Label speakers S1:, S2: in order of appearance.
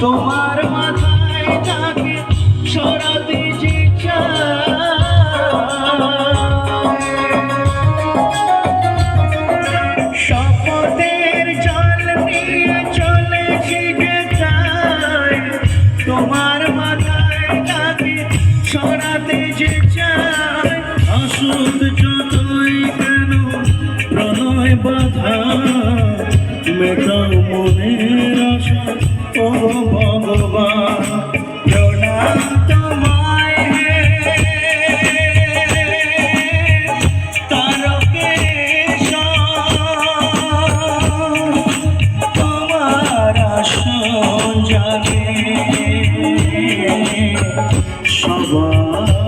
S1: তোমার মাথায় তাকে সরাতে যে শপথের জল নিয়ে চলেছি যে তোমার সরাতে যে চায় আসুদ যতই কেন প্রণয় বাধা। মেটাও মনের আশা, ও ভগবান প্রণাম তোমায় তোমার জাগে। সবার।